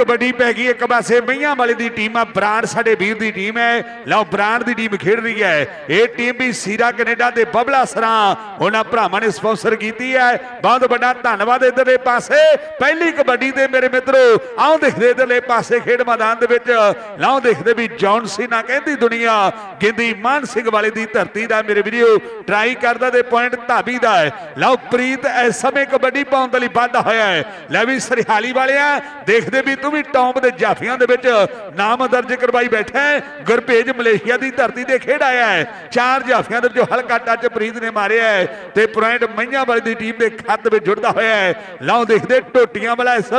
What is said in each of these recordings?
ਕਬੱਡੀ ਪੈ ਗਈ ਇੱਕ ਪਾਸੇ ਮਈਆਂ ਵਾਲੇ ਦੀ ਟੀਮ ਆ ਬਰਾੜ ਸਾਡੇ ਵੀਰ ਦੀ ਟੀਮ ਹੈ। ਲਓ ਬਰਾੜ ਦੀ ਟੀਮ ਖੇਡ ਰਹੀ ਹੈ। ਇਹ ਟੀਮ ਵੀ ਸੀਰਾ ਕੈਨੇਡਾ ਦੇ ਬਬਲਾ ਸਰਾਂ। ਉਹਨਾਂ ਭਰਾਵਾਂ ਨੇ ਸਪਾਂਸਰ ਕੀਤੀ ਹੈ। ਬਹੁਤ ਵੱਡਾ ਧੰਨਵਾਦ ਇਧਰਲੇ ਪਾਸੇ। ਪਹਿਲੀ ਕਬੱਡੀ ਦੇ ਮੇਰੇ ਮਿੱਤਰੋ, ਆਓ ਦੇਖਦੇ ਇਧਰਲੇ ਪਾਸੇ ਖੇਡ ਮੈਦਾਨ ਦੇ ਵਿੱਚ। ਲਓ, ਦੇਖਦੇ ਵੀ ਜੌਨ ਸੀਨਾ ਕਹਿੰਦੀ ਦੁਨੀਆ ਗਿੰਦੀ ਮਾਨ ਸਿੰਘ ਵਾਲੇ ਦੀ ਧਰਤੀ ਦਾ ਮੇਰੇ ਵੀਰੋ ਟਰਾਈ ਕਰਦਾ ਤੇ ਪੁਆਇੰਟ ਧਾਬੀ ਦਾ ਹੈ। ਲਓ, ਪ੍ਰੀਤ ਇਸ ਸਮੇਂ ਕਬੱਡੀ ਪਾਉਣ ਦੇ ਲਈ ਵਾਧਾ ਹੋਇਆ ਹੈ। ਲੈ ਵੀ ਸਰਿਹਾਲੀ ਵਾਲਿਆ, ਦੇਖਦੇ ਵੀ ਤੂੰ ਵੀ ਟੌਪ ਦੇ ਜਾਫੀਆਂ ਦੇ ਵਿੱਚ ਨਾਮ ਦਰਜ ਕਰਵਾਈ ਬੈਠਾ ਹੈ। ਗੁਰਪੇਜ ਮਲੇਸ਼ੀਆ ਦੀ ਧਰਤੀ ਤੇ ਖੇਡ ਆਇਆ ਹੈ। ਚਾਰ ਜਾਫੀਆਂ ਦੇ ਵਿੱਚੋਂ ਹਲਕਾ ਟੱਚ ਪ੍ਰੀਤ ਨੇ ਮਾਰਿਆ ਹੈ ਤੇ ਪੁਆਇੰਟ ਮਈਆਂ ਵਾਲੀ ਦੀ ਟੀਮ ਦੇ ਖਾਤੇ ਵਿੱਚ ਜੁੜਦਾ ਹੋਇਆ ਹੈ। ਲਓ ਦੇਖਦੇ ਟੋਟੀਆਂ ਵਾਲਾ ਇਸ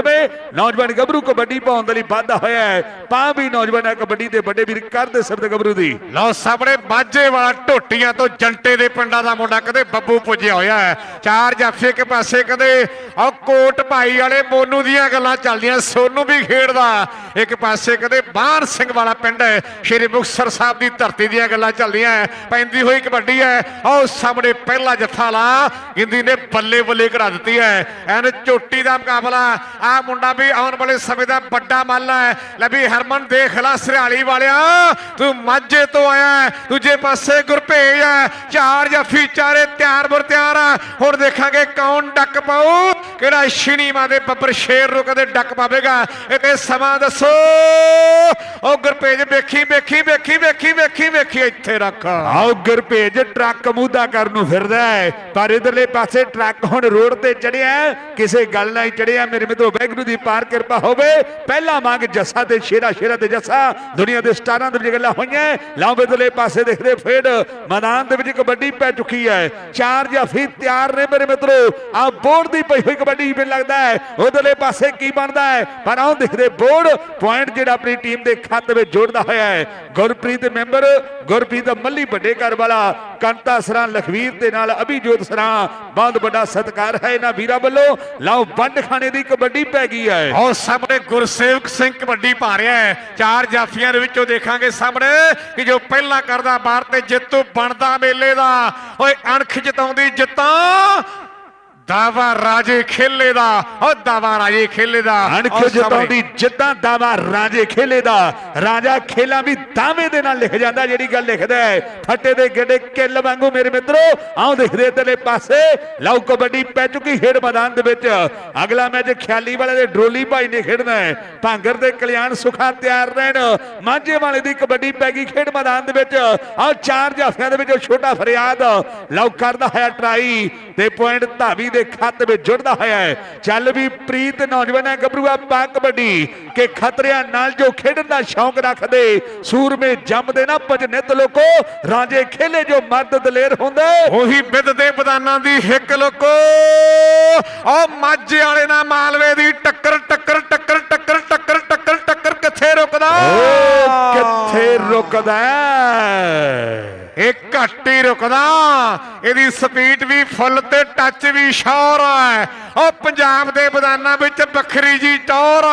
ਨੌਜਵਾਨ ਗੱਭਰੂ ਕਬੱਡੀ ਪਾਉਣ ਦੇ ਲਈ ਵਾਧਾ ਹੋਇਆ ਹੈ। ਪਾ ਵੀ ਨੌਜਵਾਨ ਹੈ ਕਬੱਡੀ ਦੇ ਵੱਡੇ ਵੀਰ ਕਰਦੇ ਸਬਦ ਗੱਭਰੂ ਦੀ। ਲਓ ਸਾਹਮਣੇ ਮਾਝੇ ਵਾਲਾ ਟੋਟੀਆਂ ਤੋਂ ਜੰਟੇ ਦੇ ਪਿੰਡਾਂ ਦਾ ਮੁੰਡਾ ਕਦੇ ਬੱਬੂ ਪੁੱਜਿਆ ਹੋਇਆ ਹੈ। ਚਾਰ ਜਾਫੇ ਇੱਕ ਪਾਸੇ ਕਦੇ ਆ ਕੋਟ ਭਾਈ ਵਾਲੇ ਮੋਨੂ ਦੀਆਂ ਗੱਲਾਂ ਚੱਲਦੀਆਂ, ਸੋਨੂੰ ਵੀ ਖੇਡਦਾ। ਇੱਕ ਪਾਸੇ ਕਦੇ ਬਾਹਰ ਸਿੰਘ ਵਾਲਾ ਪਿੰਡ ਹੈ। ਸ਼੍ਰੀ ਮੁਕਤਸਰ ਸਾਹਿਬ ਦੀ ਧਰਤੀ ਦੀਆਂ ਗੱਲਾਂ ਚੱਲਦੀਆਂ ਪੈਂਦੀ ਹੋਈ ਕਬੱਡੀ ਹੈ। ਆਓ ਸਾਹਮਣੇ ਪਹਿਲਾ ਜੱਫਾ ਲਾ ਗਿੰਦੀ ਨੇ ਬੱਲੇ ਬੱਲੇ ਕਰਾ ਦਿੱਤੀ ਹੈ। ਐਨ ਚੋਟੀ ਦਾ ਮੁਕਾਬਲਾ। ਆ ਮੁੰਡਾ ਵੀ ਆਉਣ ਵਾਲੇ ਸਮੇਂ ਦਾ ਵੱਡਾ ਮੱਲ ਹੈ। ਲੈ ਵੀ ਹਰਮਨ ਦੇਖ ਲੈ ਸਰਿਆਲੀ ਵਾਲਿਆ। ਤੂੰ ਮਾਝੇ ਤੋਂ ਆਇਆ ਦੂਜੇ ਪਾਸੇ ਗੁਰਪੇਜ ਹੈ। ਚਾਰ ਜੱਫੀ ਚਾਰੇ ਤਿਆਰ ਬਰ ਤਿਆਰ ਆ। ਹੁਣ ਦੇਖਾਂਗੇ ਕੌਣ ਡੱਕ ਪਾਉ ਕਿਹੜਾ ਸ਼ਿਨੀਮਾ ਦੇ ਬੱਬਰ ਸ਼ੇਰ ਨੂੰ ਕਦੇ ਡੱਕ ਪਾਵੇਗਾ। ਇਹ ਸਮਾਂ ਦੱਸੋ। ਉਹ ਗੁਰਪੇਜ ਵੇਖੀ ਵੇਖੀ ਵੇਖੀ ਵੇਖੀ ਵੇਖੀ ਵੇਖੀ, ਇੱਥੇ ਰੱਖ। ਆਓ ਗੁਰਪੇਜ ਟਰੱਕ ਮੂਦਾ ਕਰਨ ਨੂੰ ਫਿਰਦਾ ਹੈ। ਪਰ ਇਧਰਲੇ ਪਾਸੇ ਟਰੱਕ ਹੁਣ ਰੋਡ ਤੇ ਚੜਿਆ ਕਿਸੇ ਗੱਲ ਨਾਲ ਚੜਿਆ। ਮੇਰੇ ਮਿੱਤਰੋ ਵੈਗਰੂ ਦੀ ਪਾਰ ਕਿਰਪਾ ਹੋਵੇ। ਪਹਿਲਾ ਮੰਗ ਜੱਸਾ ਤੇ ਸ਼ੇਰਾ ਸ਼ੇਰਾ ਤੇ ਜੱਸਾ। ਦੁਨੀਆ ਦੇ ਸਟਾਰਾਂ ਦੇ ਵਿੱਚ ਗੱਲਾਂ ਹੋਈਆਂ ਲਾਓ ਇਧਰਲੇ ਪਾਸੇ ਦੇਖਦੇ ਫੇਡ ਮੈਦਾਨ ਦੇ ਵਿੱਚ ਕਬੱਡੀ ਪੈ ਚੁੱਕੀ ਹੈ। ਚਾਰ ਜਾਫੀ ਤਿਆਰ ਨੇ ਮੇਰੇ ਮਿੱਤਰੋ। ਆ ਬੋਰਡ ਦੀ ਪਈ ਹੋਈ ਕਬੱਡੀ ਵੀ ਲੱਗਦਾ ਹੈ। ਉਧਰਲੇ ਪਾਸੇ ਕੀ ਬਣਦਾ ਹੈ? ਪਰ ਆਓ ਦੇਖਦੇ ਬੋਰਡ ਪੁਆਇੰਟ ਜਿਹੜਾ ਆਪਣੀ ਟੀਮ ਦੇ ਖਾਤੇ ਵਿੱਚ ਜੋੜਦਾ ਹੋਇਆ ਹੈ। ਗੁਰਪ੍ਰੀਤ ਮੈਂਬਰ ਗੁਰਪ੍ਰੀਤ ਮੱਲੀ ਵੱਡੇ ਘਰ ਵਾਲਾ, ਕੰਤਾ ਸਰਾਂ, ਲਖਵੀਰ ਦੇ ਨਾਲ ਅਭਿਜੋਤ ਸਰਾਂ। ਬਹੁਤ ਵੱਡਾ ਸਤਿਕਾਰ ਹੈ ਇਹਨਾਂ ਵੀਰਾਂ ਵੱਲੋਂ। ਲਓ, ਵੰਡ ਖਾਣੇ ਦੀ ਕਬੱਡੀ ਪੈ ਗਈ ਹੈ। ਉਹ ਸਾਹਮਣੇ ਗੁਰਸੇਵਕ ਸਿੰਘ ਕਬੱਡੀ ਪਾ ਰਿਹਾ ਹੈ। ਚਾਰ ਜਾਫੀਆਂ ਦੇ ਵਿੱਚੋਂ ਦੇਖਾਂਗੇ ਸਾਹਮਣੇ ਕਿ ਜੋ ਪਹਿਲਾਂ ਕਰਦਾ, ਬਾਹਰ ਤੇ ਜਿੱਤੂ, ਬਣਦਾ ਮੇਲੇ ਦਾ। ਓਏ, ਅਣਖ ਜਿਤਾਉਂਦੀ ਜਿੱਤਾਂ ਦਾਵਾ ਰਾਜੇ ਖੇਲੇ ਦਾ ਉਹ ਦਾਵਾ ਰਾਜੇ ਖੇਲੇ ਦਾ ਅਣਖ ਉਹ ਸਾਹਮਣੇ- ਜਿਤਾਉਂਦੀ ਜਿੱਦਾਂ ਦਾਵਾ ਰਾਜੇ ਖੇਲੇ ਦਾ ਰਾਜਾ ਖੇਲਾ ਵੀ ਦਾਵੇ ਦੇ ਨਾਲ ਲਿਖ ਜਾਂਦਾ ਜਿਹੜੀ ਗੱਲ ਲਿਖਦਾ ਹੈ ਫੱਟੇ ਦੇ ਗੇੜੇ ਕਿੱਲ ਵਾਂਗੂ ਮੇਰੇ ਮਿੱਤਰੋ ਆਓ ਦੇਖਦੇ ਤੇਲੇ ਪਾਸੇ ਲਓ ਕਬੱਡੀ ਪੈ ਚੁੱਕੀ ਖੇਡ ਮੈਦਾਨ ਦੇ ਵਿੱਚ ਅਗਲਾ ਮੈਚ ਖਿਆਲੀ ਵਾਲੇ ਦੇ ਡਰੋਲੀ ਭਾਈ ਨੇ ਖੇਡਣਾ ਹੈ ਭਾਂਗਰ ਦੇ ਕਲਿਆਣ ਸੁਖਾ ਤਿਆਰ ਰਹਿਣ ਮਾਝੇ ਵਾਲੇ ਦੀ ਕਬੱਡੀ ਪੈ ਗਈ ਖੇਡ ਮੈਦਾਨ ਦੇ ਵਿੱਚ ਆਓ ਚਾਰ ਜਾਫਿਆਂ ਦੇ ਵਿੱਚੋਂ ਛੋਟਾ ਫਰਿਆਦ ਲਓ ਕਰਦਾ ਹੋਇਆ ਟਰਾਈ ਤੇ ਪੁਆਇੰਟ ਧਾਵੀ ਦੇ ਖਾਤੇ ਵਿੱਚ ਜੁੜਦਾ ਹੋਇਆ ਹੈ। ਚੱਲ ਵੀ ਪ੍ਰੀਤ ਨੌਜਵਾਨਾਂ ਗੱਭਰੂਆ ਪਾ ਕਬੱਡੀ ਕਿ ਖਤਰਿਆਂ ਨਾਲ ਜੋ ਖੇਡਣ ਦਾ ਸ਼ੌਂਕ ਰੱਖਦੇ ਸੂਰਮੇ ਜੰਮਦੇ ਨਾ ਭਜ ਨਿਤ ਲੋਕੋ ਰਾਜੇ ਖੇਲੇ ਜੋ ਮਰਦ ਦਲੇਰ ਹੁੰਦੇ। ਉਹੀ ਬਿੱਦ ਦੇ ਬਦਾਨਾਂ ਦੀ ਹਿੱਕ ਲੋਕੋ। ਉਹ ਮਾਝੇ ਵਾਲੇ ਨਾਲ ਮਾਲਵੇ ਦੀ ਟੱਕਰ ਟੱਕਰ ਟੱਕਰ ਟੱਕਰ ਟੱਕਰ ਟੱਕਰ ਟੱਕਰ ਕਿੱਥੇ ਰੁਕਦਾ? ਕਿੱਥੇ ਰੁਕਦਾ ਹੈ? ਇਹ ਘੱਟ ਹੀ ਰੁਕਦਾ। ਇਹਦੀ ਸਪੀਡ ਵੀ ਫੁੱਲ ਤੇ ਟੱਚ ਵੀ ਸ਼ੌਰ ਹੈ ਉਹ ਪੰਜਾਬ ਦੇ ਮੈਦਾਨਾਂ ਵਿੱਚ ਵੱਖਰੀ ਜੀ ਟੌਰ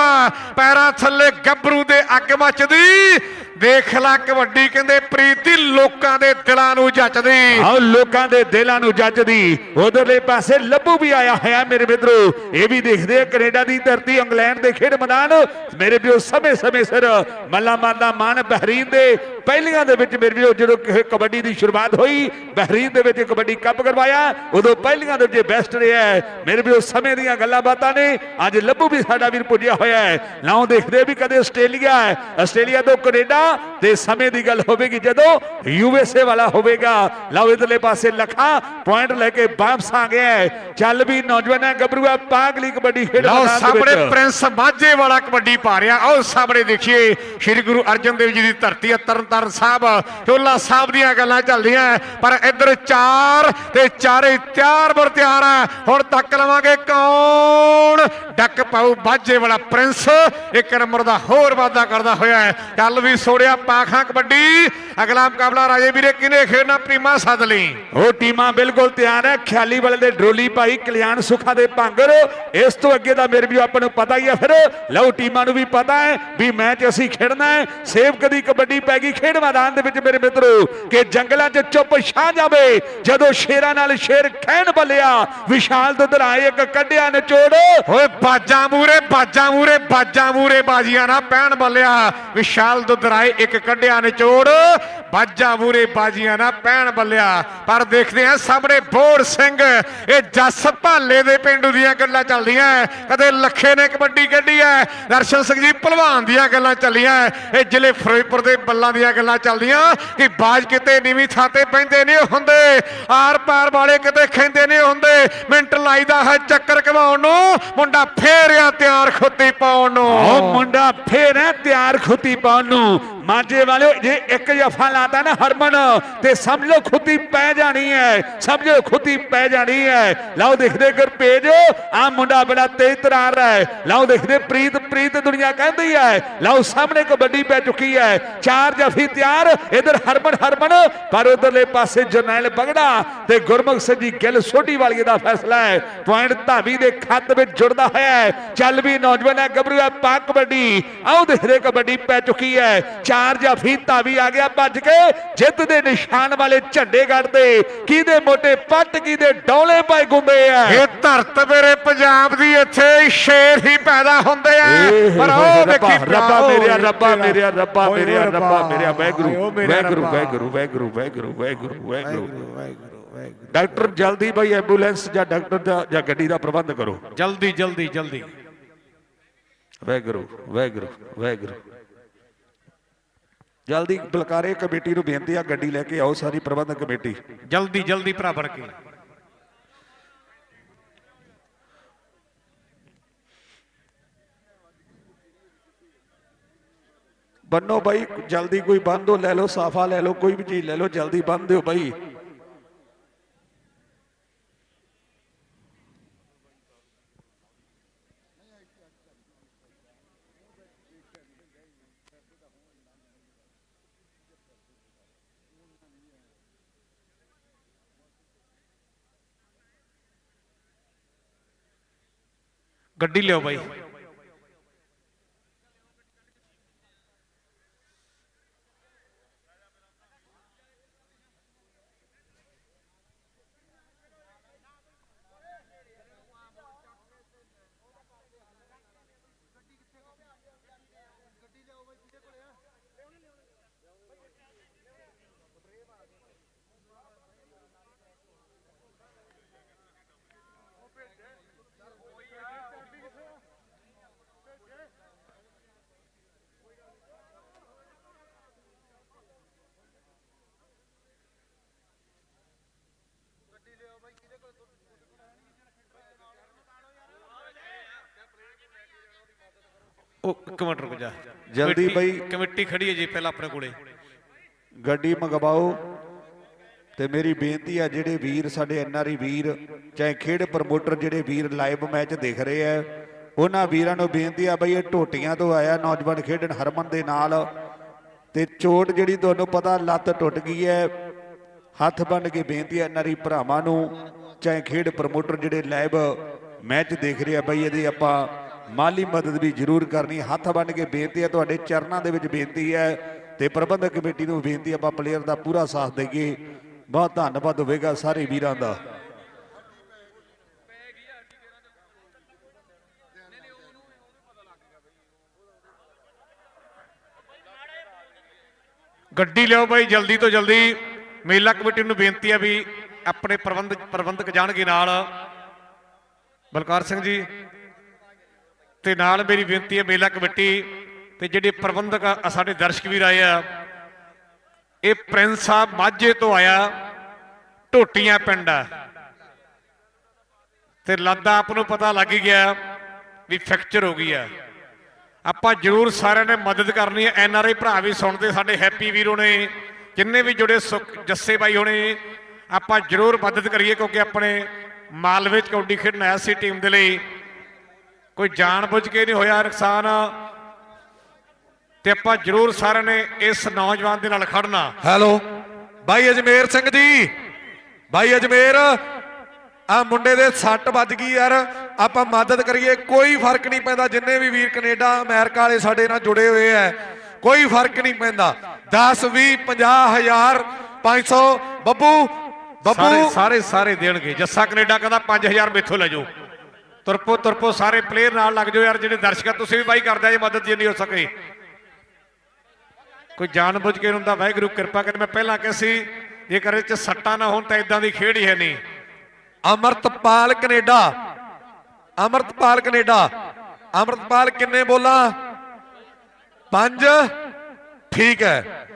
ਪੈਰਾਂ ਥੱਲੇ ਗੱਭਰੂ ਦੇ ਅੱਗ ਮੱਚਦੀ। ਦੇਖ ਲੈ ਕਬੱਡੀ ਕਹਿੰਦੇ ਪ੍ਰੀਤੀ ਲੋਕਾਂ ਦੇ ਦਿਲਾਂ ਨੂੰ ਜੱਚਦੀ। ਆਓ ਲੋਕਾਂ ਦੇ ਦਿਲਾਂ ਨੂੰ ਜੱਜਦੀ ਉਧਰਲੇ ਪਾਸੇ ਲੱਭੂ ਵੀ ਆਇਆ ਹੋਇਆ ਮੇਰੇ ਮਿੱਤਰੋ। ਇਹ ਵੀ ਦੇਖਦੇ ਆ ਕੈਨੇਡਾ ਦੀ ਧਰਤੀ, ਇੰਗਲੈਂਡ ਦੇ ਖੇਡ ਮੈਦਾਨ। ਮੇਰੇ ਵੀਰੋ ਸਮੇਂ ਸਮੇਂ ਸਿਰ ਮੱਲਾ ਮਾਰਦਾ ਮਾਨ ਬਹਿਰੀਨ ਦੇ ਪਹਿਲੀਆਂ ਦੇ ਵਿੱਚ ਮੇਰੇ ਵੀਰੋ ਜਦੋਂ ਕ- ਕਬੱਡੀ ਦੀ ਸ਼ੁਰੂਆਤ ਹੋਈ ਬਹਿਰੀਨ ਦੇ ਵਿੱਚ ਕਬੱਡੀ ਕੱਪ ਕਰਵਾਇਆ ਉਦੋਂ ਪਹਿਲੀਆਂ ਦੇ ਵਿੱਚ ਬੈਸਟ ਰਿਹਾ। ਮੇਰੇ ਵੀਰੋ ਸਮੇਂ ਦੀਆਂ ਗੱਲਾਂ ਬਾਤਾਂ ਨੇ ਅੱਜ ਲੱਭੂ ਵੀ ਸਾਡਾ ਵੀਰ ਪੁੱਜਿਆ ਹੋਇਆ ਹੈ ਲਾਓ ਦੇਖਦੇ ਵੀ ਕਦੇ ਆਸਟ੍ਰੇਲੀਆ ਹੈ ਆਸਟ੍ਰੇਲੀਆ ਤੋਂ ਕੈਨੇਡਾ ਤੇ ਸਮੇਂ ਦੀ ਗੱਲ ਹੋਵੇਗੀ ਜਦੋਂ ਯੂਐਸਏ ਵਾਲਾ ਹੋਵੇਗਾ ਲਓ ਇਧਰਲੇ ਪਾਸੇ ਲਖਾ ਪੁਆਇੰਟ ਲੈ ਕੇ ਵਾਪਸ ਆ ਗਿਆ। ਚੱਲ ਵੀ ਨੌਜਵਾਨਾਂ ਗੱਭਰੂਆ ਪਾਗਲੀ ਕਬੱਡੀ ਖੇਡ ਲਓ ਸਾਹਮਣੇ। ਪ੍ਰਿੰਸ ਮਾਝੇ ਵਾਲਾ ਕਬੱਡੀ ਪਾ ਰਿਹਾ ਆਓ ਸਾਹਮਣੇ ਦੇਖੀਏ ਸ੍ਰੀ ਗੁਰੂ ਅਰਜਨ ਦੇਵ ਜੀ ਦੀ ਧਰਤੀ ਹੈ ਤਰਨਤਾਰਨ ਸਾਹਿਬ, ਚੋਲਾ ਸਾਹਿਬ ਦੀਆਂ ਗੱਲਾਂ ਚੱਲਦੀਆਂ ਪਰ ਇੱਧਰ ਚਾਰ ਤੇ ਚਾਰੇ ਤਿਆਰ ਬਰ ਤਿਆਰ ਹੈ ਹੁਣ ਤੱਕ ਲਵਾਂਗੇ ਕੌਣ? ਡੱਕ ਪਾਉ ਬਾਜੇ ਵਾਲਾ ਪ੍ਰਿੰਸ। ਇੱਕ ਨੰਬਰ ਦਾ ਹੋਰ ਵਾਅਦਾ ਕਰਦਾ ਹੋਇਆ ਹੈ ਚੱਲ ਵੀ ਸੋੜਿਆ ਪਾਖਾਂ ਕਬੱਡੀ। ਅਗਲਾ ਮੁਕਾਬਲਾ ਰਾਜੇ ਵੀਰੇ ਕਿਨੇ ਖੇਡਣਾ? ਪ੍ਰੀਮਾ ਸੱਦ ਲਈ ਉਹ ਟੀਮਾਂ ਬਿਲਕੁਲ ਤਿਆਰ ਹੈ। ਖਿਆਲੀ ਵਾਲੇ ਦੇ ਡਰੋਲੀ ਭਾਈ ਕਲਿਆਣ ਸੁਖਾ ਦੇ ਭਾਂਗਰ। ਇਸ ਤੋਂ ਅੱਗੇ ਦਾ ਮੇਰੇ ਵੀ ਆਪਾਂ ਨੂੰ ਪਤਾ ਹੀ ਆ ਫਿਰ। ਲਓ ਟੀਮਾਂ ਨੂੰ ਵੀ ਪਤਾ ਹੈ ਵੀ ਮੈਚ ਅਸੀਂ ਖੇਡਣਾ ਹੈ। ਸੇਵਕ ਦੀ ਕਬੱਡੀ ਪੈ ਗਈ ਖੇਡ ਮੈਦਾਨ ਦੇ ਵਿੱਚ ਮੇਰੇ ਮਿੱਤਰੋ ਕਿ ਜੰਗਲਾਂ 'ਚ ਚੁੱਪ ਛਾ ਜਾਵੇ। ਜਦੋਂ ਸ਼ੇਰਾਂ ਨਾਲ ਸ਼ੇਰ ਖੈਣ ਬੱਲਿਆ ਵਿਸ਼ਾਲ ਦੁਧਰਾਏ ਇੱਕ ਕੱਢਿਆ ਨਿਚੋੜ। ਓਏ ਬਾਜਾਂ ਮੂਰੇ ਬਾਜਾਂ ਮੂਰੇ ਬਾਜਾਂ ਮੂਰੇ ਬਾਜੀਆਂ ਨਾ ਪੈਣ ਬੱਲਿਆ। ਵਿਸ਼ਾਲ ਦੁਧਰਾਏ ਇੱਕ ਕੱਢਿਆ ਨਿਚੋੜ। ਬਾਜਾ ਮੂਰੇ ਬਾਜੀਆਂ ਨਾ ਪੈਣ ਬੱਲਿਆ। ਪਰ ਦੇਖਦੇ ਆ ਸਾਹਮਣੇ ਬੋੜ ਸਿੰਘ। ਇਹ ਜੱਸ ਭਾਲੇ ਦੇ ਪਿੰਡੂ ਦੀਆਂ ਗੱਲਾਂ ਚੱਲਦੀਆਂ ਕਦੇ ਲੱਖੇ ਨੇ ਕਬੱਡੀ ਕੱਢੀ ਐ। ਦਰਸ਼ਨ ਸਿੰਘ ਜੀ ਭਲਵਾਨ ਦੀਆਂ ਗੱਲਾਂ ਚੱਲੀਆਂ ਇਹ ਜ਼ਿਲ੍ਹੇ ਫਿਰੋਜ਼ਪੁਰ ਦੇ ਬੱਲਾਂ ਦੀਆਂ ਗੱਲਾਂ ਚੱਲਦੀਆਂ ਕਿ ਬਾਜ ਕਿਤੇ ਨੀਵੀਂ ਥਾਂ ਤੇ ਬਹਿੰਦੇ ਨਹੀਂ ਹੁੰਦੇ। ਆਰ ਪਾਰ ਵਾਲੇ ਕਿਤੇ ਖੈਂਦੇ ਨਹੀਂ ਹੁੰਦੇ। ਮਿੰਟ ਲਾਈਦਾ ਹੈ ਚੱਕਰ ਘਵਾਉਣ ਨੂੰ। ਮੁੰਡਾ ਫੇਰਿਆ ਤਿਆਰ ਖੁੱਤੀ ਪਾਉਣ ਨੂੰ। ਉਹ ਮੁੰਡਾ ਫੇਰ ਹੈ ਤਿਆਰ ਖੁੱਤੀ ਪਾਉਣ ਨੂੰ। ਮਾਝੇ ਵਾਲਿਓ, ਜੇ ਇੱਕ ਜਾਂ ਜਫਾ ਲਾਤਾ ਨਾ ਹਰਮਨ, ਤੇ ਸਮਝ ਲਓ ਖੁੱਤੀ ਪੈ ਜਾਣੀ ਹੈ ਸਮਝੋ ਖੁੱਤੀ ਪੈ ਜਾਣੀ ਹੈ ਲਓ ਦੇਖਦੇ ਕਰ ਆ ਮੁੰਡਾ ਬੜਾ ਤੇਜ਼ ਤਰਾਰ ਹੈ ਲਓ ਦੇਖਦੇ ਪ੍ਰੀਤ ਪ੍ਰੀਤ ਦੁਨੀਆ ਕਹਿੰਦੀ ਹੈ ਲਓ ਸਾਹਮਣੇ ਕਬੱਡੀ ਪੈ ਚੁੱਕੀ ਹੈ ਚਾਰ ਜਫੀ ਤਿਆਰ, ਇਧਰ ਹਰਮਨ ਹਰਮਨ, ਪਰ ਉਧਰਲੇ ਪਾਸੇ ਜਰਨੈਲ ਬਗੜਾ ਤੇ ਗੁਰਮੁਖ ਸਿੰਘ ਜੀ ਗਿੱਲ ਸੋਢੀ ਵਾਲੀਏ ਦਾ ਫੈਸਲਾ ਹੈ ਪੁਆਇੰਟ ਧਾਵੀ ਦੇ ਖੱਤ ਵਿੱਚ ਜੁੜਦਾ ਹੋਇਆ ਹੈ ਚੱਲ ਵੀ ਨੌਜਵਾਨ ਹੈ ਗੱਭਰੂ ਹੈ ਪਾ ਕਬੱਡੀ। ਆਓ ਦੇਖਦੇ ਕਬੱਡੀ ਪੈ ਚੁੱਕੀ ਹੈ ਚਾਰ ਜਾਫੀ ਧਾਵੀ ਆ ਗਿਆ ਭੱਜ ਕੇ ਜਿੱਤ ਦੇ ਨਿਸ਼ਾਨ ਵਾਲੇ ਝੰਡੇ ਗੱਡਦੇ ਕਿਹਦੇ ਮੋਟੇ ਪੱਟ ਕਿਹਦੇ ਡੌਲੇ ਪਾਏ ਗੁੰਦੇ ਆ ਇਹ ਧਰਤ ਮੇਰੇ ਪੰਜਾਬ ਦੀ ਇੱਥੇ ਸ਼ੇਰ ਹੀ ਪੈਦਾ ਹੁੰਦੇ ਆ। ਪਰ ਉਹ ਵੇਖੀ ਰੱਬਾ ਮੇਰਿਆ ਰੱਬਾ ਮੇਰਿਆ ਰੱਬਾ ਮੇਰਿਆ ਰੱਬਾ ਮੇਰਿਆ ਵੈਗਰੂ ਵੈਗਰੂ। ਵੈਗਰੂ ਵੈਗਰੂ ਵੈਗਰੂ ਵੈਗਰੂ ਵੈਗਰੂ ਡਾਕਟਰ ਜਲਦੀ ਭਾਈ ਐਂਬੂਲੈਂਸ ਜਾਂ ਡਾਕਟਰ ਦਾ ਜਾਂ ਗੱਡੀ ਦਾ ਪ੍ਰਬੰਧ ਕਰੋ। ਜਲਦੀ ਜਲਦੀ ਜਲਦੀ। ਵੈਗਰੂ ਵੈਗਰੂ ਵੈਗਰੂ ਜਲਦੀ ਬਲਕਾਰੇ ਕਮੇਟੀ ਨੂੰ ਬੇਨਤੀ ਆ ਗੱਡੀ ਲੈ ਕੇ ਆਓ ਸਾਰੀ ਪ੍ਰਬੰਧਕ ਕਮੇਟੀ। ਜਲਦੀ ਜਲਦੀ ਭਰਾ ਬਣ ਕੇ। ਬੰਨੋ ਬਾਈ ਜਲਦੀ ਕੋਈ ਬੰਦ ਹੋ ਲੈ ਲਓ ਸਾਫਾ ਲੈ ਲਓ ਕੋਈ ਵੀ ਚੀਜ਼ ਲੈ ਲਓ ਜਲਦੀ ਬੰਦ ਦਿਓ ਬਾਈ। ਗੱਡੀ ਲਿਓ ਬਾਈ। ਉਹ ਇੱਕ ਮਿੰਟ ਰੁਕ ਜਾ। ਜਲਦੀ ਕਮੇਟੀ- ਬਾਈ। ਕਮੇਟੀ ਖੜੀ ਹੈ ਜੀ ਪਹਿਲਾਂ ਆਪਣੇ ਕੋਲੇ। ਗੱਡੀ ਮੰਗਵਾਓ ਤੇ ਮੇਰੀ ਬੇਨਤੀ ਆ ਜਿਹੜੇ ਵੀਰ ਸਾਡੇ ਐਨਆਰਈ ਵੀਰ ਚਾਹੇ ਖੇਡ ਪ੍ਰਮੋਟਰ ਜਿਹੜੇ ਵੀਰ ਲਾਈਵ ਮੈਚ ਦੇਖ ਰਹੇ ਆ ਉਹਨਾਂ ਵੀਰਾਂ ਨੂੰ ਬੇਨਤੀ ਆ ਬਈ ਇਹ ਟੋਟੀਆਂ ਤੋਂ ਆਇਆ ਨੌਜਵਾਨ ਖੇਡਣ ਹਰਮਨ ਦੇ ਨਾਲ। ਤੇ ਚੋਟ ਜਿਹੜੀ ਤੁਹਾਨੂੰ ਪਤਾ ਲੱਤ ਟੁੱਟ ਗਈ ਹੈ ਹੱਥ ਬੰਨ ਕੇ ਬੇਨਤੀ ਹੈ ਐਨਆਰਈ ਭਰਾਵਾਂ ਨੂੰ ਚਾਹੇ ਖੇਡ ਪ੍ਰਮੋਟਰ ਜਿਹੜੇ ਲਾਈਵ ਮੈਚ ਦੇਖ ਰਹੇ ਆ ਬਈ ਇਹਦੀ ਆਪਾਂ ਮਾਲੀ ਮਦਦ ਵੀ ਜ਼ਰੂਰ ਕਰਨੀ। ਹੱਥ ਬੰਨ ਕੇ ਬੇਨਤੀ ਹੈ, ਤੁਹਾਡੇ ਚਰਨਾਂ ਦੇ ਵਿੱਚ ਬੇਨਤੀ ਹੈ ਤੇ ਪ੍ਰਬੰਧਕ ਕਮੇਟੀ ਨੂੰ ਬੇਨਤੀ ਆਪਾਂ ਪਲੇਅਰ ਦਾ ਪੂਰਾ ਸਾਥ ਦੇਈਏ। ਬਹੁਤ ਧੰਨਵਾਦ ਹੋਵੇਗਾ ਸਾਰੇ ਵੀਰਾਂ ਦਾ। ਗੱਡੀ ਲਿਓ ਬਾਈ ਜਲਦੀ ਤੋਂ ਜਲਦੀ। ਮੇਲਾ ਕਮੇਟੀ ਨੂੰ ਬੇਨਤੀ ਹੈ ਵੀ ਆਪਣੇ ਪ੍ਰਬੰਧਕ ਪ੍ਰਬੰਧਕ ਜਾਣਗੇ ਨਾਲ। ਬਲਕਾਰ ਸਿੰਘ ਜੀ। ਤੇ ਨਾਲ ਮੇਰੀ ਬੇਨਤੀ ਹੈ ਮੇਲਾ ਕਮੇਟੀ ਤੇ ਜਿਹੜੇ ਪ੍ਰਬੰਧਕ ਸਾਡੇ ਦਰਸ਼ਕ ਵੀਰ ਆਏ ਆ, ਇਹ ਪ੍ਰਿੰਸ ਸਾਹਿਬ ਮਾਝੇ ਤੋਂ ਆਇਆ, ਢੋਟੀਆਂ ਪਿੰਡ ਆ। ਤੇ ਲੱਦਾ ਆਪ ਨੂੰ ਪਤਾ ਲੱਗ ਗਿਆ ਵੀ ਫ੍ਰੈਕਚਰ ਹੋ ਗਈ ਆ। ਆਪਾਂ ਜਰੂਰ ਸਾਰਿਆਂ ਨੇ ਮਦਦ ਕਰਨੀ ਹੈ, ਐਨ ਆਰ ਆਈ ਭਰਾ ਵੀ ਸੁਣਦੇ, ਸਾਡੇ ਹੈਪੀ ਵੀਰੋ ਨੇ ਜਿੰਨੇ ਵੀ ਜੁੜੇ ਸੁੱਖ, ਜੱਸੇ ਬਾਈ ਹੋਣੇ, ਆਪਾਂ ਜਰੂਰ ਮਦਦ ਕਰੀਏ ਕਿਉਂਕਿ ਆਪਣੇ ਮਾਲਵੇ ਚ ਕਬੱਡੀ ਖੇਡਣ ਆਇਆ ਸੀ ਟੀਮ ਦੇ ਲਈ। ਕੋਈ ਜਾਣ ਬੁੱਝ ਕੇ ਨਹੀਂ ਹੋਇਆ ਨੁਕਸਾਨ। ਤੇ ਆਪਾਂ ਜਰੂਰ ਸਾਰਿਆਂ ਨੇ ਇਸ ਨੌਜਵਾਨ ਦੇ ਨਾਲ ਖੜਨਾ। ਹੈਲੋ ਬਾਈ ਅਜਮੇਰ ਸਿੰਘ ਜੀ। ਬਾਈ ਅਜਮੇਰ ਆ ਮੁੰਡੇ ਦੇ ਸੱਟ ਵੱਜ ਗਈ ਯਾਰ। ਆਪਾਂ ਮਦਦ ਕਰੀਏ ਕੋਈ ਫ਼ਰਕ ਨਹੀਂ ਪੈਂਦਾ। ਜਿੰਨੇ ਵੀ ਵੀਰ ਕੈਨੇਡਾ ਅਮਰੀਕਾ ਵਾਲੇ ਸਾਡੇ ਨਾਲ ਜੁੜੇ ਹੋਏ ਐ ਕੋਈ ਫ਼ਰਕ ਨਹੀਂ ਪੈਂਦਾ। 10 20 50 ਹਜ਼ਾਰ 500 ਬੱਬੂ ਸਾਰੇ ਬੱਬੂ। ਸਾਰੇ ਸਾਰੇ ਦੇਣਗੇ। ਜੱਸਾ ਕੈਨੇਡਾ ਕਹਿੰਦਾ 5000 ਮੇਥੋਂ ਲੈ ਜਾਓ। ਤੁਰਪੋ ਤੁਰਪੋ ਸਾਰੇ ਪਲੇਅਰ ਨਾਲ ਲੱਗ ਜਾਓ ਯਾਰ ਜਿਹੜੇ ਦਰਸ਼ਕ ਤੁਸੀਂ ਵੀ ਬਾਈ ਕਰਦੇ ਜੇ ਮਦਦ ਜਿੰਨੀ ਹੋ ਸਕੇ। ਕੋਈ ਜਾਣ ਬੁੱਝ ਕੇ ਹੁੰਦਾ ਵਾਹਿਗੁਰੂ ਕਿਰਪਾ ਕਰੇ। ਮੈਂ ਪਹਿਲਾਂ ਕਿਹਾ ਸੀ ਜੇਕਰ ਇਹ ਚ ਸੱਟਾਂ ਨਾ ਹੋਣ ਤਾਂ ਇਦਾਂ ਦੀ ਖੇਡ ਹੀ ਹੈ ਨਹੀਂ। ਅਮਰਤਪਾਲ ਕੈਨੇਡਾ। ਅਮਰਤਪਾਲ ਕੈਨੇਡਾ। ਅਮਰਤਪਾਲ ਕਿੰਨੇ ਬੋਲਾਂ? ਪੰਜ। ਠੀਕ ਹੈ।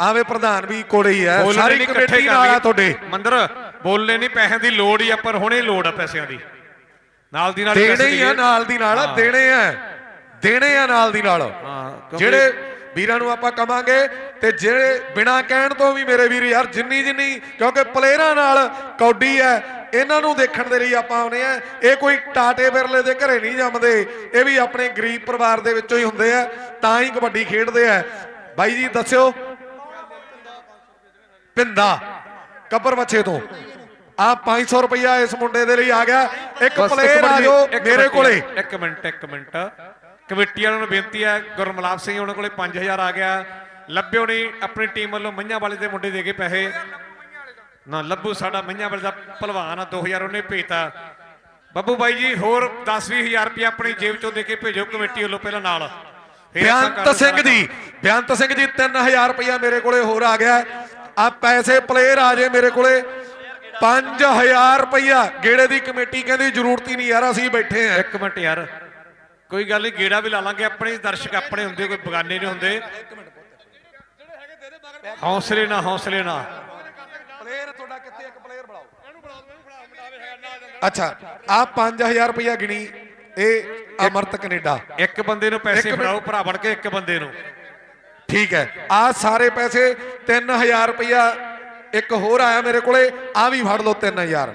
ਆਵੇ ਪ੍ਰਧਾਨ ਵੀ ਕੋਲੇ ਹੀ ਹੈ। ਸਾਰੀ ਕਮੇਟੀ ਕਰ ਨਾਲ ਆ। ਤੁਹਾਡੇ। ਮੰਦਰ ਬੋਲਣੇ ਨਹੀਂ ਪੈਸਿਆਂ ਦੀ ਲੋੜ ਹੀ ਆ ਪਰ ਹੁਣੇ ਲੋੜ ਆ ਪੈਸਿਆਂ ਦੀ। ਨਾਲ ਦੀ ਨਾਲ ਦੇਣੇ ਪੈਸੇ ਹੀ ਆ। ਨਾਲ ਦੀ ਨਾਲ। ਦੇਣੇ ਆ। ਦੇਣੇ ਆ ਨਾਲ ਦੀ ਨਾਲ। ਜਿਹੜੇ ਵੀਰਾਂ ਨੂੰ ਆਪਾਂ ਕਵਾਂਗੇ ਤੇ ਜਿਹੜੇ ਬਿਨਾ ਕਹਿਣ ਤੋਂ ਵੀ ਮੇਰੇ ਵੀਰ ਯਾਰ ਜਿੰਨੀ ਜਿੰਨੀ ਕਿਉਂਕਿ ਪਲੇਅਰਾਂ ਨਾਲ ਕੌਡੀ ਹੈ ਇਹਨਾਂ ਨੂੰ ਦੇਖਣ ਦੇ ਲਈ ਆਪਾਂ ਆਉਨੇ ਆ ਇਹ ਕੋਈ ਟਾਟੇ ਬਿਰਲੇ ਦੇ ਘਰੇ ਨਹੀਂ ਜੰਮਦੇ। ਇਹ ਵੀ ਆਪਣੇ ਗਰੀਬ ਪਰਿਵਾਰ ਦੇ ਵਿੱਚੋਂ ਹੀ ਹੁੰਦੇ ਆ ਤਾਂ ਹੀ ਕਬੱਡੀ ਖੇਡਦੇ ਆ। ਬਾਈ ਜੀ ਦੱਸਿਓ। ਪਿੰਦਾ। ਕੱਬਰ ਬੱਚੇ ਤੋਂ। ਆ 500 ਰੁਪਇਆ ਇਸ ਮੁੰਡੇ ਦੇ ਲਈ ਆ ਗਿਆ। ਇੱਕ ਪਲੇਅਰ ਆ ਜੀ, ਮੇਰੇ ਕੋਲੇ। ਇੱਕ ਮਿੰਟ ਇੱਕ ਮਿੰਟ। ਕਮੇਟੀ ਵਾਲਿਆਂ ਨੂੰ ਬੇਨਤੀ ਹੈ ਗੁਰਮਲਾਪ ਸਿੰਘ ਉਹਨਾਂ ਕੋਲੇ 5000 ਆ ਗਿਆ। ਲੱਭਿਓ ਨਹੀਂ ਆਪਣੀ ਟੀਮ ਵੱਲੋਂ ਮਈਆਂ ਵਾਲੇ ਦੇ ਮੁੰਡੇ ਦੇ ਕੇ ਪੈਸੇ। ਨਾ ਲੱਭੂ ਸਾਡਾ ਮਈਆਂ ਵਾਲੇ ਦਾ ਭਲਵਾਨ ਆ 2000 ਉਹਨੇ ਭੇਜਤਾ। ਬੱਬੂ ਬਾਈ ਜੀ ਹੋਰ 10-20000 ਰੁਪਏ ਆਪਣੀ ਜੇਬ ਚੋਂ ਦੇ ਕੇ ਭੇਜੋ ਕਮੇਟੀ ਵੱਲੋਂ ਪਹਿਲਾਂ ਨਾਲ। ਬਿਆੰਤ ਸਿੰਘ ਜੀ ਬਿਆੰਤ ਸਿੰਘ ਜੀ 3000 ਰੁਪਇਆ ਮੇਰੇ ਕੋਲੇ ਹੋਰ ਆ ਗਿਆ। ਆ ਪੈਸੇ ਪਲੇਅਰ ਆ ਜੇ ਮੇਰੇ ਕੋਲੇ। 5000 ਰੁਪਇਆ ਗੇੜੇ ਦੀ ਕਮੇਟੀ ਕਹਿੰਦੀ ਜ਼ਰੂਰਤ ਹੀ ਨਹੀਂ ਯਾਰ ਅਸੀਂ ਬੈਠੇ ਆ ਇੱਕ ਮਿੰਟ ਯਾਰ ਕੋਈ ਗੱਲ ਨਹੀਂ ਗੇੜਾ ਵੀ ਲਾ ਲਾਂਗੇ। ਆਪਣੇ ਦਰਸ਼ਕ ਆਪਣੇ ਹੁੰਦੇ ਕੋਈ ਬਗਾਨੇ ਨਹੀਂ ਹੁੰਦੇ। ਹੌਸਲੇ ਨਾ ਹੌਸਲੇ ਨਾ ਪਲੇਅਰ ਤੁਹਾਡਾ ਕਿੱਥੇ ਇੱਕ ਪਲੇਅਰ ਬੁਲਾਓ ਅੱਛਾ ਆ 5000 ਰੁਪਇਆ ਗਿਣੀ ਇਹ ਅਮਰਤ ਕੈਨੇਡਾ। ਇੱਕ ਬੰਦੇ ਨੂੰ ਪੈਸੇ। ਫੜਾਓ ਭਰਾ ਬਣ ਕੇ ਇੱਕ ਬੰਦੇ ਨੂੰ। ਠੀਕ ਹੈ। ਆ ਸਾਰੇ ਪੈਸੇ 3000 ਰੁਪਇਆ ਇੱਕ ਹੋਰ ਆਇਆ ਮੇਰੇ ਕੋਲੇ ਆ ਵੀ ਫੜ ਲਓ 3000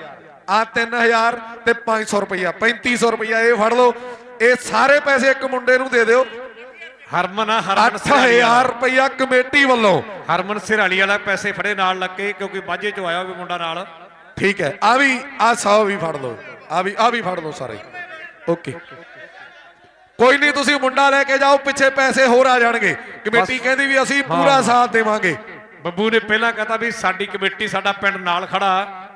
ਆ 3000 ਤੇ 500 ਰੁਪਇਆ 3500 ਰੁਪਇਆ ਇਹ ਫੜ ਲਓ। ਇਹ ਸਾਰੇ ਪੈਸੇ ਇੱਕ ਮੁੰਡੇ ਨੂੰ ਦੇ ਦਿਓ। ਹਰਮਨ ਆ ਹਰਮਨ ਸਿਰਾਲੀ 8000 ਵਾਲਾ। ਰੁਪਇਆ ਕਮੇਟੀ ਵੱਲੋਂ। ਹਰਮਨ ਸਿਰਾਲੀ ਵਾਲਾ ਪੈਸੇ ਫੜੇ ਨਾਲ ਲੱਗ ਕੇ ਕਿਉਂਕਿ ਬਾਝੇ ਚੋਂ ਆਇਆ ਹੋਵੇ ਮੁੰਡਾ ਨਾਲ। ਠੀਕ ਹੈ ਆ ਵੀ ਆ 100 ਵੀ ਫੜ ਲਓ। ਆ ਵੀ ਆ ਵੀ ਫੜ ਲਓ ਸਾਰੇ। ਓਕੇ। ਕੋਈ ਨਹੀਂ ਤੁਸੀਂ ਮੁੰਡਾ ਲੈ ਕੇ ਜਾਓ ਪਿੱਛੇ ਪੈਸੇ ਹੋਰ ਆ ਜਾਣਗੇ। ਕਮੇਟੀ। ਕਹਿੰਦੀ ਵੀ ਅਸੀਂ ਪੂਰਾ। ਸਾਥ ਦੇਵਾਂਗੇ। ਬੱਬੂ ਨੇ ਪਹਿਲਾਂ ਕਹਤਾ ਵੀ ਸਾਡੀ ਕਮੇਟੀ ਸਾਡਾ ਪਿੰਡ ਨਾਲ ਖੜਾ।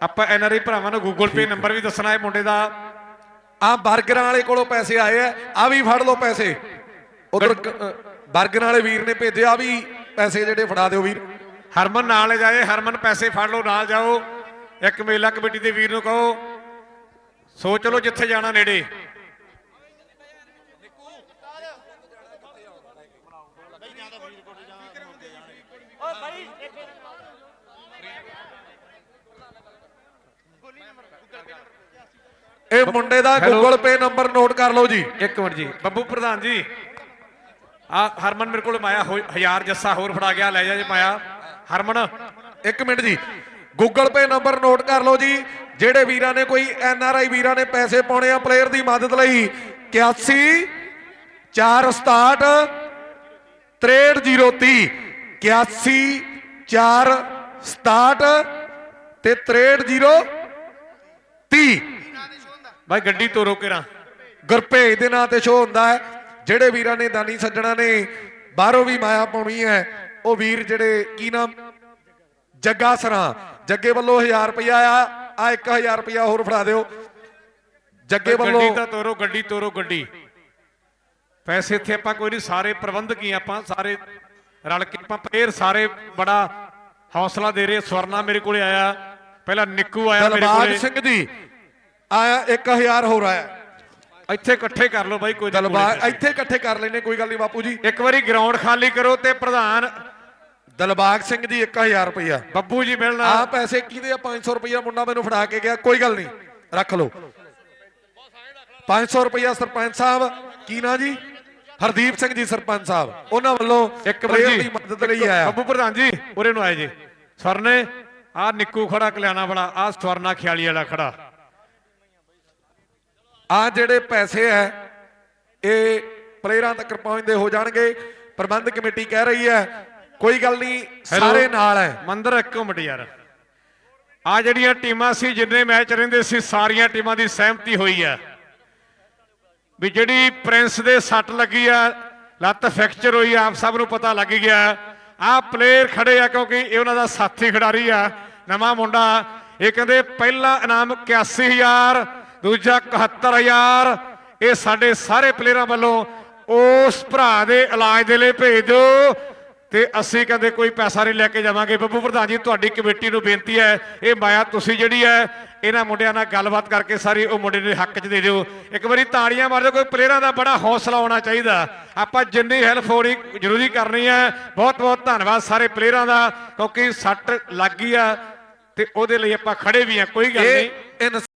ਆਪਾਂ ਐਨਆਰਆਈ ਭਰਾਵਾਂ ਨੂੰ ਗੂਗਲ ਪੇ ਨੰਬਰ ਵੀ ਦੱਸਣਾ ਹੈ ਮੁੰਡੇ ਦਾ। ਆ 버ਗਰਾਂ ਵਾਲੇ ਕੋਲੋਂ ਪੈਸੇ ਆਏ ਆ ਆ ਵੀ ਫੜ ਲਓ ਪੈਸੇ। ਉਧਰ 버ਗਰਾਂ ਵਾਲੇ ਵੀਰ ਨੇ ਭੇਜੇ ਆ ਵੀ ਪੈਸੇ ਜਿਹੜੇ ਫੜਾ ਦਿਓ ਵੀਰ। ਹਰਮਨ ਨਾਲ ਜਾਏ ਹਰਮਨ ਪੈਸੇ ਫੜ ਲਓ ਨਾਲ ਜਾਓ। ਇੱਕ ਮੇਲਾ ਕਮੇਟੀ ਦੇ ਵੀਰ ਨੂੰ ਕਹੋ ਸੋਚ ਲਓ ਜਿੱਥੇ ਜਾਣਾ ਨੇੜੇ। ਇਹ ਮੁੰਡੇ ਦਾ. ਗੂਗਲ ਪੇ ਨੰਬਰ ਨੋਟ ਕਰ ਲਓ ਜੀ। ਇੱਕ ਮਿੰਟ ਜੀ। ਬੱਬੂ ਪ੍ਰਧਾਨ ਜੀ ਆ ਹਰਮਨ ਮੇਰੇ ਕੋਲ ਮਾਇਆ ਹੋ- ਹਜ਼ਾਰ ਜੱਸਾ ਹੋਰ ਫੜਾ ਗਿਆ ਲੈ ਜਾ ਜੀ ਮਾਇਆ। ਹਰਮਨ। ਇੱਕ ਮਿੰਟ ਜੀ। ਗੂਗਲ ਪੇ ਨੰਬਰ ਨੋਟ ਕਰ ਲਓ ਜੀ। ਜਿਹੜੇ ਵੀਰਾਂ ਨੇ ਕੋਈ ਐਨ ਆਰ ਆਈ ਵੀਰਾਂ ਨੇ ਪੈਸੇ ਪਾਉਣੇ ਆ ਪਲੇਅਰ ਦੀ ਮਦਦ ਲਈ 81 467 63030 81 467 ਤੇ 63030 ਬਾਈ ਗੱਡੀ ਤੋਰੋ ਕਿਰਾਂ ਗੁਰਭੇਜ ਦੇ ਨਾਂ ਤੇ ਸ਼ੋਅ ਹੁੰਦਾ ਹੈ। ਜਿਹੜੇ ਵੀਰਾਂ ਨੇ ਦਾਨੀ ਸੱਜਣਾ ਨੇ ਬਾਹਰੋਂ ਵੀ ਮਾਇਆ ਪਾਉਣੀ ਹੈ। ਉਹ ਵੀਰ ਜਿਹੜੇ ਕੀ ਨਾਮ? ਜੱਗਾ ਸਰਾਂ। ਜੱਗੇ ਵੱਲੋਂ 1000 ਰੁਪਇਆ ਆ ਆ 1000 ਰੁਪਇਆ ਹੋਰ ਫੜਾ ਦਿਓ। ਜੱਗੇ ਵੱਲੋਂ ਗੱਡੀ ਤਾਂ ਤੋਰੋ ਗੱਡੀ ਤੋਰੋ ਗੱਡੀ। ਪੈਸੇ ਇੱਥੇ ਆਪਾਂ ਕੋਈ ਨਹੀਂ ਸਾਰੇ ਪ੍ਰਬੰਧਕ ਹੀ ਆਪਾਂ ਸਾਰੇ ਰਲ ਕੇ ਆਪਾਂ ਪਲੇਅਰ ਸਾਰੇ ਬੜਾ ਹੌਸਲਾ ਦੇ ਰਹੇ। ਸਵਰਨਾ ਮੇਰੇ ਕੋਲੇ ਆਇਆ। ਪਹਿਲਾਂ ਨਿੱਕੂ ਆਇਆ ਮੇਰੇ ਦਲਬਾਗ ਕੋਲੇ। ਸਿੰਘ ਜੀ। ਆਇਆ 1000 ਹੋਰ ਆਇਆ। ਇੱਥੇ ਇਕੱਠੇ ਕਰ ਲਓ ਬਾਈ ਕੋਈ ਨੀ ਕੋਲੇ ਇੱਥੇ ਇਕੱਠੇ ਕਰ ਲੈਨੇ ਕੋਈ ਗੱਲ ਨਹੀਂ ਬਾਪੂ ਜੀ। ਇੱਕ ਵਾਰੀ ਗਰਾਊਂਡ ਖਾਲੀ ਕਰੋ ਤੇ ਪ੍ਰਧਾਨ ਦਲਬਾਗ ਸਿੰਘ ਜੀ 1000 ਰੁਪਇਆ ਬੱਬੂ ਜੀ ਮਿਲਣਾ। ਆ ਪੈਸੇ ਕਿਹਦੇ ਆ? 500 ਰੁਪਇਆ ਮੁੰਡਾ ਮੈਨੂੰ ਫੜਾ ਕੇ ਗਿਆ ਕੋਈ ਗੱਲ ਨਹੀਂ। ਰੱਖ ਲਓ। 500 ਰੁਪਇਆ ਸਰਪੰਚ ਸਾਹਿਬ ਕੀ ਨਾ ਜੀ? ਹਰਦੀਪ ਸਿੰਘ ਜੀ ਸਰਪੰਚ ਸਾਹਿਬ। ਉਹਨਾਂ ਵੱਲੋਂ ਇੱਕ ਮਿੰਟ ਦੀ ਮਦਦ ਲਈ ਆਇਆ। ਬੱਬੂ ਪ੍ਰਧਾਨ ਜੀ ਉਰੇ ਨੂੰ ਆਏ ਜੀ। ਸਵਰਨੇ ਆ ਨਿੱਕੂ ਖੜਾ ਕਲਿਆਣਾ ਵਾਲਾ ਆ ਸਵਰਨਾ ਖਿਆਲੀ ਵਾਲਾ ਖੜਾ। ਆ ਜਿਹੜੇ ਪੈਸੇ ਹੈ ਇਹ ਪਲੇਅਰਾਂ ਤੱਕ ਪਹੁੰਚਦੇ ਹੋ ਜਾਣਗੇ। ਪ੍ਰਬੰਧਕ ਕਮੇਟੀ ਕਹਿ ਰਹੀ ਹੈ ਕੋਈ ਗੱਲ ਨਹੀਂ ਸਾਰੇ ਨਾਲ ਹੈ। ਮੰਦਰ ਇੱਕ ਮਿੰਟ ਯਾਰ। ਆ ਜਿਹੜੀਆਂ ਟੀਮਾਂ ਸੀ ਜਿੰਨੇ ਮੈਚ ਰਹਿੰਦੇ ਸੀ ਸਾਰੀਆਂ ਟੀਮਾਂ ਦੀ ਸਹਿਮਤੀ ਹੋਈ ਹੈ। ਵੀ ਜਿਹੜੀ ਪ੍ਰਿੰਸ ਦੇ ਸੱਟ ਲੱਗੀ ਆ ਲੱਤ ਫ੍ਰੈਕਚਰ ਹੋਈ ਆ, ਆਪ ਸਭ ਨੂੰ ਪਤਾ ਲੱਗ ਗਿਆ। ਆ ਪਲੇਅਰ ਖੜੇ ਆ ਕਿਉਂਕਿ ਇਹ ਉਹਨਾਂ ਦਾ ਸਾਥੀ ਖਿਡਾਰੀ ਆ ਨਵਾਂ ਮੁੰਡਾ। ਇਹ ਕਹਿੰਦੇ ਪਹਿਲਾ ਇਨਾਮ 81000 ਦੂਜਾ 71000 ਇਹ ਸਾਡੇ ਸਾਰੇ ਪਲੇਅਰਾਂ ਵੱਲੋਂ ਉਸ ਭਰਾ ਦੇ ਇਲਾਜ ਦੇ ਲਈ ਭੇਜ। ਦਿਓ ਤੇ ਅਸੀਂ ਕਹਿੰਦੇ ਕੋਈ ਪੈਸਾ ਨਹੀਂ ਲੈ ਕੇ ਜਾਵਾਂਗੇ। ਬੱਬੂ ਪ੍ਰਧਾਨ ਜੀ ਤੁਹਾਡੀ ਕਮੇਟੀ ਨੂੰ ਬੇਨਤੀ ਹੈ ਇਹ ਮਾਇਆ ਤੁਸੀਂ ਜਿਹੜੀ ਹੈ ਇਹਨਾਂ ਮੁੰਡਿਆਂ ਨਾਲ ਗੱਲਬਾਤ ਕਰਕੇ ਸਾਰੀ ਉਹ ਮੁੰਡੇ ਦੇ ਹੱਕ 'ਚ ਦੇ ਦਿਓ। ਇੱਕ ਵਾਰੀ ਤਾੜੀਆਂ ਮਾਰ ਦਿਓ ਕੋਈ ਪਲੇਅਰਾਂ ਦਾ ਬੜਾ ਹੌਸਲਾ ਹੋਣਾ ਚਾਹੀਦਾ। ਆਪਾਂ ਜਿੰਨੀ ਹੈਲਪ ਹੋਣੀ ਜ਼ਰੂਰੀ ਕਰਨੀ ਹੈ। ਬਹੁਤ ਬਹੁਤ ਧੰਨਵਾਦ ਸਾਰੇ ਪਲੇਅਰਾਂ ਦਾ ਕਿਉਂਕਿ ਸੱਟ ਲੱਗ ਗਈ ਆ ਤੇ ਉਹਦੇ ਲਈ ਆਪਾਂ ਖੜੇ ਵੀ ਆ ਕੋਈ ਗੱਲ ਨਹੀਂ।